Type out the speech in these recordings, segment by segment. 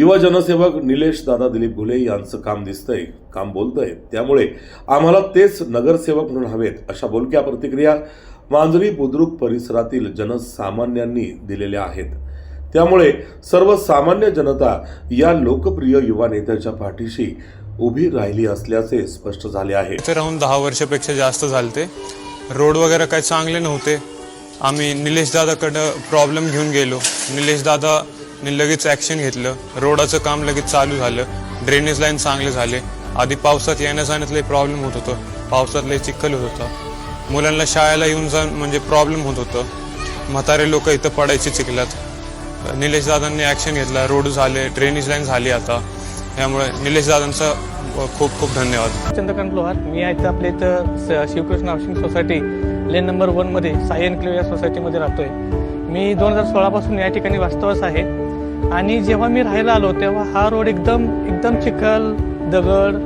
युवा जनसेवक निलेश दादा दिलीप घुले यांचं काम दिसतंय काम बोलतंय. त्यामुळे आम्हाला तेच नगरसेवक म्हणून हवेत अशा बोलक्या प्रतिक्रिया मांजरी बुद्रुक परिसरातील जनसामान्यांनी दिलेल्या आहेत. त्यामुळे सर्वसामान्य जनता या लोकप्रिय युवा नेत्याच्या पाठीशी उभी राहिली असल्याचे स्पष्ट झाले आहे. इथे राहून दहा वर्षापेक्षा जास्त झालते. रोड वगैरे काही चांगले नव्हते. आम्ही निलेश दादाकडं प्रॉब्लेम घेऊन गेलो. निलेश दादा लगेच ॲक्शन घेतलं. रोडाचं काम लगेच चालू झालं. ड्रेनेज लाईन चांगले झाले. आधी पावसात येण्या जाण्यात लई प्रॉब्लेम होत होतं. पावसात लई चिखल होत होता. मुलांना शाळेला येऊन जाऊन म्हणजे प्रॉब्लेम होत होतं. म्हातारे लोक इथं पडायचे चिखलात. निलेश दादांनी ॲक्शन घेतला. रोड झाले ड्रेनेज लाईन झाली आता. त्यामुळे निलेश दादांचा खूप खूप धन्यवाद. चंद्रकांत लोहार मी आहे इथं आपल्या इथं Shivkrishna housing society lane number वनमध्ये साई क्लिव या सोसायटीमध्ये राहतोय. मी दोन हजार सोळापासून या ठिकाणी वास्तवच आहे. आणि जेव्हा मी राहायला आलो तेव्हा हा रोड एकदम एकदम चिखल दगड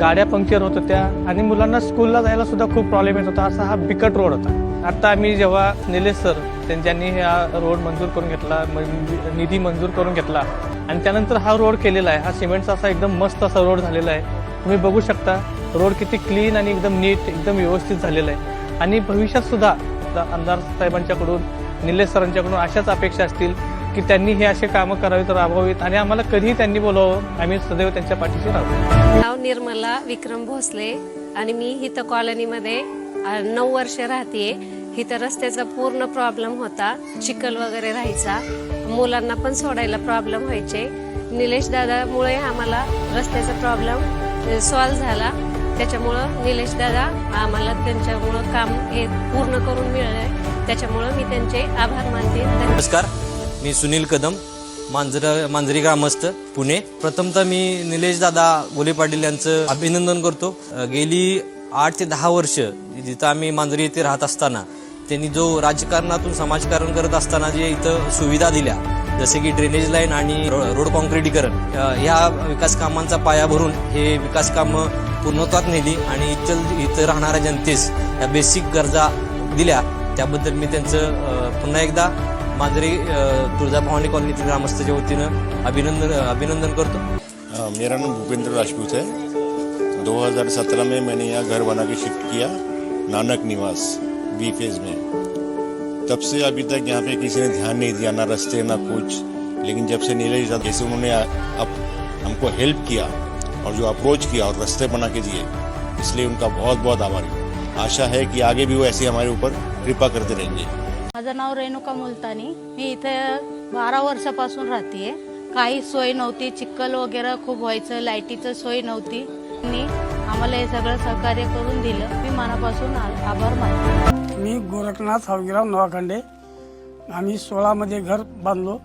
गाड्या पंक्चर होत होत्या. आणि मुलांना स्कूलला जायला सुद्धा खूप प्रॉब्लेम येत होता. असा हा बिकट रोड होता. आता आम्ही जेव्हा निलेश सर त्यांच्यानी हा रोड मंजूर करून घेतला निधी मंजूर करून घेतला. आणि त्यानंतर हा रोड केलेला आहे. हा सिमेंटचा असा एकदम मस्त असा रोड झालेला आहे. तुम्ही बघू शकता रोड किती क्लीन आणि एकदम नीट एकदम व्यवस्थित झालेला आहे. आणि भविष्यात सुद्धा आमदार साहेबांच्याकडून निलेश सरांच्याकडून अशाच अपेक्षा असतील. की त्यांनी हे असे कामं करावीत राबवावीत आणि आम्हाला कधीही त्यांनी बोलावं. आम्ही सदैव त्यांच्या पाठीशी राहू. नाव निर्मला विक्रम भोसले आणि मी इथं कॉलनीमध्ये नऊ वर्ष राहते इथं रस्त्याचा पूर्ण प्रॉब्लेम होता. चिखल वगैरे राहायचा. मुलांना पण सोडायला प्रॉब्लेम व्हायचे. निलेश दादामुळे आम्हाला रस्त्याचा प्रॉब्लेम सॉल्व्ह झाला. त्याच्यामुळं निलेश दादा आम्हाला त्यांच्यामुळं काम हे पूर्ण करून मिळालंय. त्याच्यामुळं मी त्यांचे आभार मानते. नमस्कार. मी सुनील कदम मांजर मांजरी ग्रामस्थ पुणे. प्रथमतः मी निलेश दादा गोले पाटील यांचं अभिनंदन करतो. गेली आठ ते दहा वर्ष जिथं आम्ही मांजरी येथे राहत असताना त्यांनी जो राजकारणातून समाजकारण करत असताना जे इथं सुविधा दिल्या जसे की ड्रेनेज लाईन आणि रो- रोड कॉन्क्रिटीकरण ह्या विकास कामांचा पाया भरून हे विकास कामं पूर्णत्वात नेली आणि इथं इथं राहणाऱ्या जनतेस या बेसिक गरजा दिल्या. त्याबद्दल मी त्यांचं पुन्हा एकदा मांजरी तुळजाभवानी कॉलनीतील ग्रामस्थाच्या वतीनं अभिनंदन अभिनंदन करतो. मेरा नाम भूपेंद्र राजपूत है. 2017 में मैंने यहाँ घर बना के शिफ्ट किया नानक निवास बी फ़ेज़ में. तब से अभी तक यहाँ पे किसी ने ध्यान नहीं दिया, ना रास्ते, ना कुछ. लेकिन जब से दादा, जैसे उन्होंने अब हमको हेल्प किया और जो अप्रोच किया और रास्ते बना के दिए, इसलिए उनका बहुत बहुत आभारी आशा है कि आगे भी वो ऐसे हमारे ऊपर कृपा करते रहेंगे। माझं नाव रेणुका मुलतानी. मी इथे बारा वर्षापासून राहते काही सोय नव्हती. चिखल वगैरे खूप व्हायचं. लाईटीचं सोय नव्हती. त्यांनी आम्हाला हे सगळं सहकार्य करून दिलं. मी मनापासून आभार मानते. मी गोरखनाथ हवगीराव नवाखंडे. आम्ही सोळामध्ये घर बांधलो.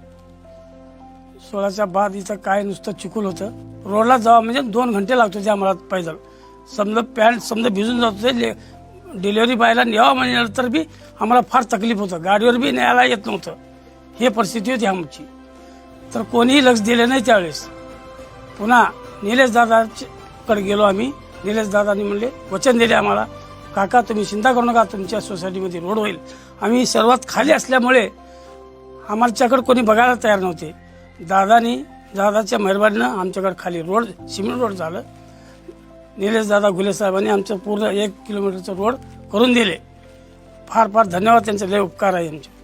सोळाच्या बाद इथं काय नुसतं चिखल होतं. रोडला जावं म्हणजे दोन घंटे लागतो ते आम्हाला पैदल समजा पॅन्ट समजा भिजून जातो होते डिलेवरी बायला न्यावा म्हणल्यानंतर तर बी आम्हाला फार तकलीफ होतं. गाडीवर बी न्यायला येत नव्हतं. हे परिस्थिती होती आमची. तर कोणीही लक्ष दिले नाही त्यावेळेस. पुन्हा निलेश दादाकडे गेलो आम्ही. निलेश दादानी म्हणले वचन दिले आम्हाला. काका तुम्ही चिंता करू नका. तुमच्या सोसायटीमध्ये रोड होईल. आम्ही सर्वात खाली असल्यामुळे आमच्याकडे कोणी बघायला तयार नव्हते. दादानी दादाच्या मेहरबानीनं आमच्याकडे खाली रोड सिमेंट रोड झालं. निलेश दादा घुले साहेबांनी आमचं पूर्ण एक किलोमीटरचं रोड करून दिले. फार फार धन्यवाद त्यांचे लय उपकार आहे आमचे.